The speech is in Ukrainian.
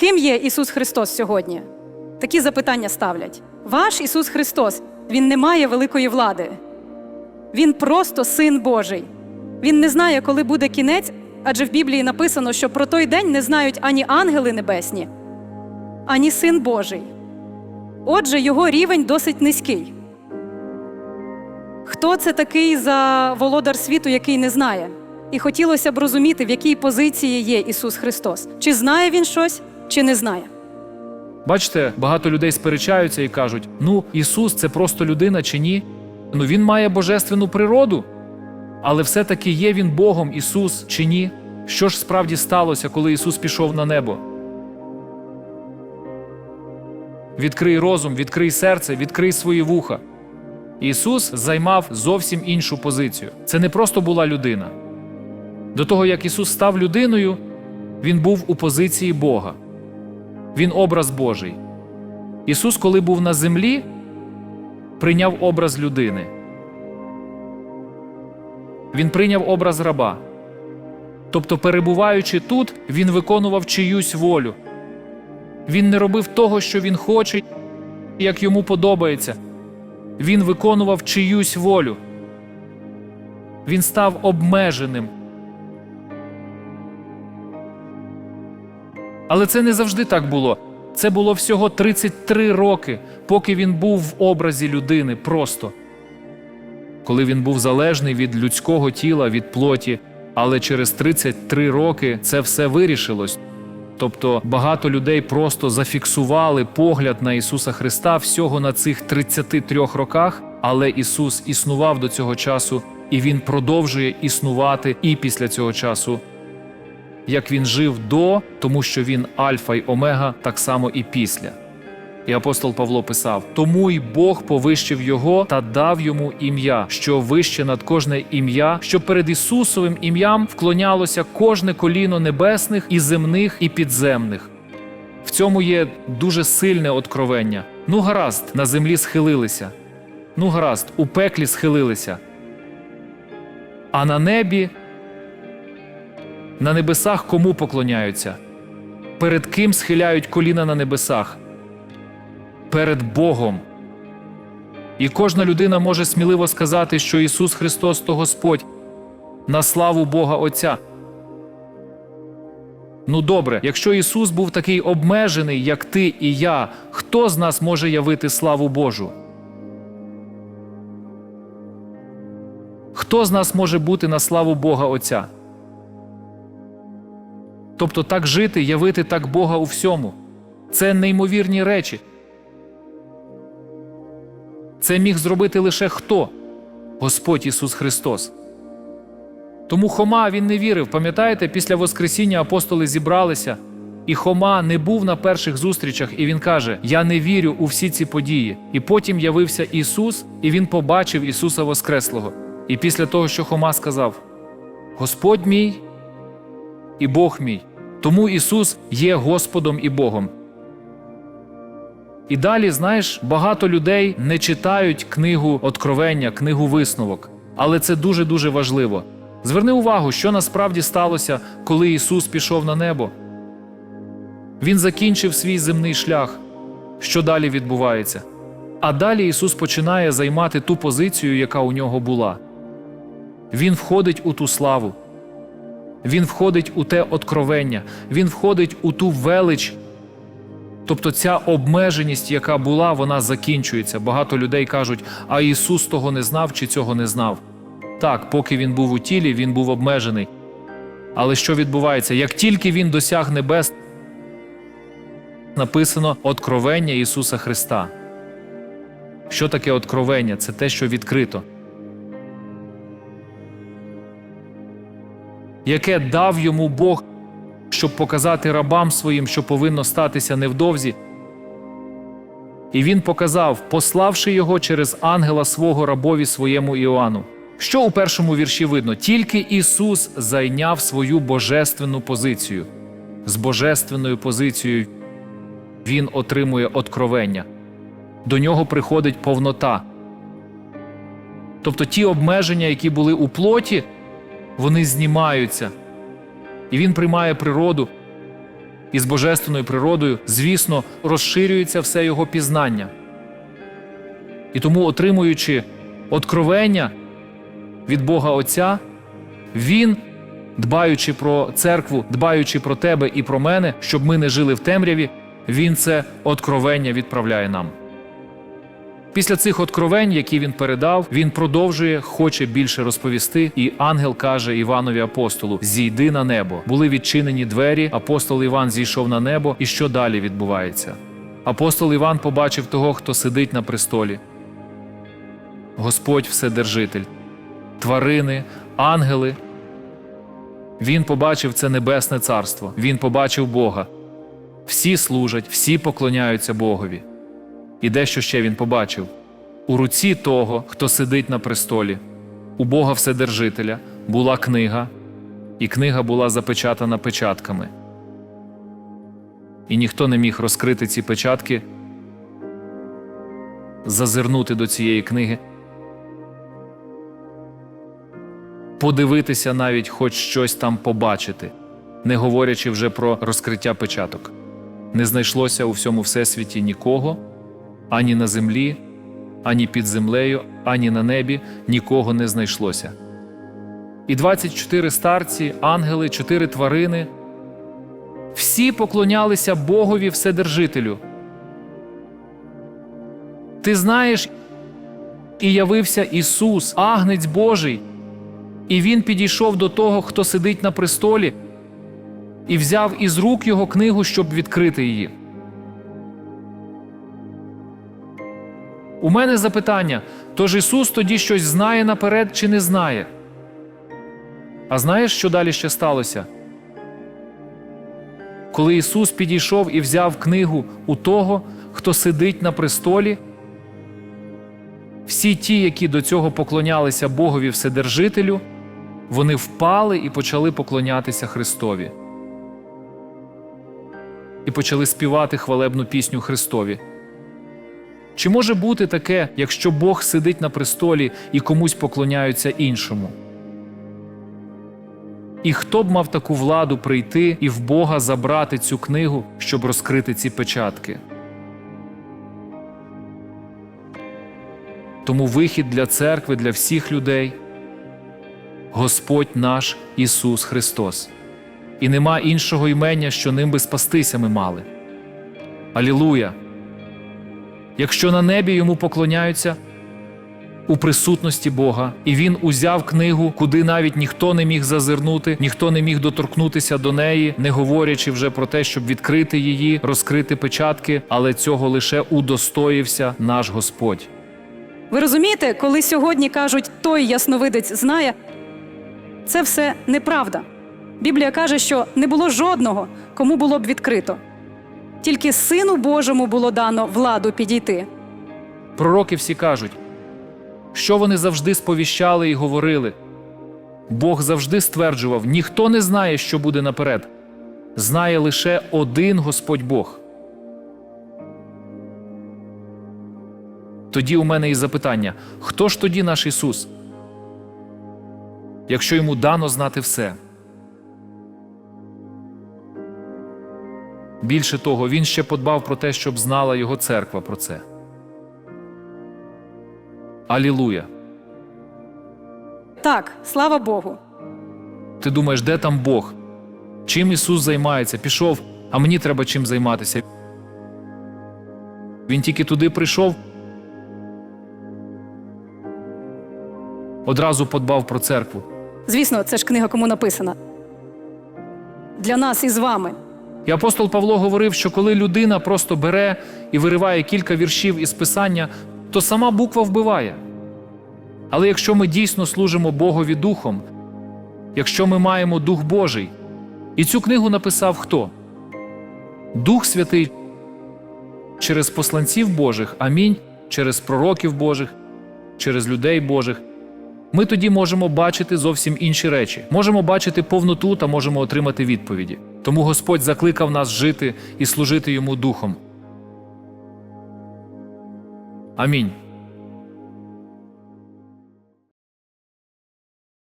Ким є Ісус Христос сьогодні? Такі запитання ставлять. Ваш Ісус Христос, Він не має великої влади. Він просто син Божий. Він не знає, коли буде кінець, адже в Біблії написано, що про той день не знають ані ангели небесні, ані син Божий. Отже, його рівень досить низький. Хто це такий за володар світу, який не знає? І хотілося б розуміти, в якій позиції є Ісус Христос. Чи знає Він щось, чи не знає. Бачите, багато людей сперечаються і кажуть: ну, Ісус це просто людина чи ні? Ну він має божественну природу. Але все-таки є він Богом Ісус чи ні? Що ж справді сталося, коли Ісус пішов на небо? Відкрий розум, відкрий серце, відкрий свої вуха. Ісус займав зовсім іншу позицію. Це не просто була людина. До того, як Ісус став людиною, Він був у позиції Бога. Він образ Божий. Ісус, коли був на землі, прийняв образ людини. Він прийняв образ раба. Тобто, перебуваючи тут, він виконував чиюсь волю. Він не робив того, що він хоче, як йому подобається. Він виконував чиюсь волю. Він став обмеженим. Але це не завжди так було. Це було всього 33 роки, поки він був в образі людини просто. Коли він був залежний від людського тіла, від плоті, але через 33 роки це все вирішилось. Тобто багато людей просто зафіксували погляд на Ісуса Христа всього на цих 33 роках, але Ісус існував до цього часу, і Він продовжує існувати і після цього часу як він жив до, тому що він альфа й омега, так само і після. І апостол Павло писав: тому й Бог повищив його та дав йому ім'я, що вище над кожне ім'я, що перед Ісусовим ім'ям вклонялося кожне коліно небесних і земних і підземних. В цьому є дуже сильне откровення. Ну, гаразд, на землі схилилися. Ну, гаразд, у пеклі схилилися. А на небі на небесах кому поклоняються? Перед ким схиляють коліна на небесах? Перед Богом. І кожна людина може сміливо сказати, що Ісус Христос то Господь на славу Бога Отця. Ну добре, якщо Ісус був такий обмежений, як ти і я, хто з нас може явити славу Божу? Хто з нас може бути на славу Бога Отця? Тобто так жити, явити так Бога у всьому. Це неймовірні речі. Це міг зробити лише хто? Господь Ісус Христос. Тому Хома він не вірив. Пам'ятаєте, після Воскресіння апостоли зібралися, і Хома не був на перших зустрічах, і він каже: Я не вірю у всі ці події. І потім явився Ісус, і Він побачив Ісуса Воскреслого. І після того, що Хома сказав: Господь мій і Бог мій. Тому Ісус є Господом і Богом. І далі, знаєш, багато людей не читають книгу Откровення, книгу висновок. Але це дуже-дуже важливо. Зверни увагу, що насправді сталося, коли Ісус пішов на небо. Він закінчив свій земний шлях. Що далі відбувається? А далі Ісус починає займати ту позицію, яка у нього була. Він входить у ту славу. Він входить у те откровення, він входить у ту велич. Тобто ця обмеженість, яка була, вона закінчується. Багато людей кажуть, а Ісус того не знав чи цього не знав. Так, поки він був у тілі, він був обмежений. Але що відбувається? Як тільки він досяг небес, написано откровення Ісуса Христа. Що таке откровення? Це те, що відкрито. Яке дав йому Бог, щоб показати рабам своїм, що повинно статися невдовзі. І він показав, пославши його через ангела свого рабові своєму Іоанну. Що у першому вірші видно? Тільки Ісус зайняв свою божественну позицію. З божественною позицією Він отримує откровення. До нього приходить повнота. Тобто ті обмеження, які були у плоті, вони знімаються, і він приймає природу. із божественною природою, звісно, розширюється все його пізнання. І тому, отримуючи откровення від Бога Отця, він, дбаючи про церкву, дбаючи про тебе і про мене, щоб ми не жили в темряві, він це откровення відправляє нам. Після цих откровень, які він передав, він продовжує, хоче більше розповісти. І ангел каже Іванові апостолу: Зійди на небо. Були відчинені двері. Апостол Іван зійшов на небо. І що далі відбувається? Апостол Іван побачив того, хто сидить на престолі. Господь Вседержитель, тварини, ангели. Він побачив це небесне царство. Він побачив Бога. Всі служать, всі поклоняються Богові. І дещо ще він побачив у руці того, хто сидить на престолі, у Бога Вседержителя була книга, і книга була запечатана печатками. І ніхто не міг розкрити ці печатки, зазирнути до цієї книги, подивитися навіть хоч щось там побачити, не говорячи вже про розкриття печаток. Не знайшлося у всьому всесвіті нікого ані на землі, ані під землею, ані на небі нікого не знайшлося. І 24 старці, ангели, чотири тварини всі поклонялися Богові Вседержителю. Ти знаєш, і явився Ісус, агнець Божий, і Він підійшов до того, хто сидить на престолі, і взяв із рук його книгу, щоб відкрити її. У мене запитання: тож Ісус тоді щось знає наперед чи не знає? А знаєш, що далі ще сталося? Коли Ісус підійшов і взяв книгу у того, хто сидить на престолі, всі ті, які до цього поклонялися Богові Вседержителю, вони впали і почали поклонятися Христові. І почали співати хвалебну пісню Христові. Чи може бути таке, якщо Бог сидить на престолі і комусь поклоняються іншому? І хто б мав таку владу прийти і в Бога забрати цю книгу, щоб розкрити ці печатки? Тому вихід для церкви, для всіх людей Господь наш Ісус Христос. І нема іншого імення, що ним би спастися ми мали. Алілуя! Якщо на небі йому поклоняються у присутності Бога, і він узяв книгу, куди навіть ніхто не міг зазирнути, ніхто не міг доторкнутися до неї, не говорячи вже про те, щоб відкрити її, розкрити печатки, але цього лише удостоївся наш Господь. Ви розумієте, коли сьогодні кажуть, той ясновидець знає, це все неправда. Біблія каже, що не було жодного, кому було б відкрито. Тільки Сину Божому було дано владу підійти. Пророки всі кажуть, що вони завжди сповіщали і говорили. Бог завжди стверджував: ніхто не знає, що буде наперед. Знає лише один Господь Бог. Тоді у мене і запитання: хто ж тоді наш Ісус? Якщо йому дано знати все. Більше того, він ще подбав про те, щоб знала його церква про це. Алілуя! Так, слава Богу. Ти думаєш, де там Бог? Чим Ісус займається? Пішов, а мені треба чим займатися. Він тільки туди прийшов. Одразу подбав про церкву. Звісно, це ж книга кому написана. Для нас із вами. І апостол Павло говорив, що коли людина просто бере і вириває кілька віршів із писання, то сама буква вбиває. Але якщо ми дійсно служимо Богові Духом, якщо ми маємо Дух Божий, і цю книгу написав хто? Дух Святий через посланців Божих, амінь, через пророків Божих, через людей Божих. Ми тоді можемо бачити зовсім інші речі, можемо бачити повноту та можемо отримати відповіді. Тому Господь закликав нас жити і служити йому духом. Амінь.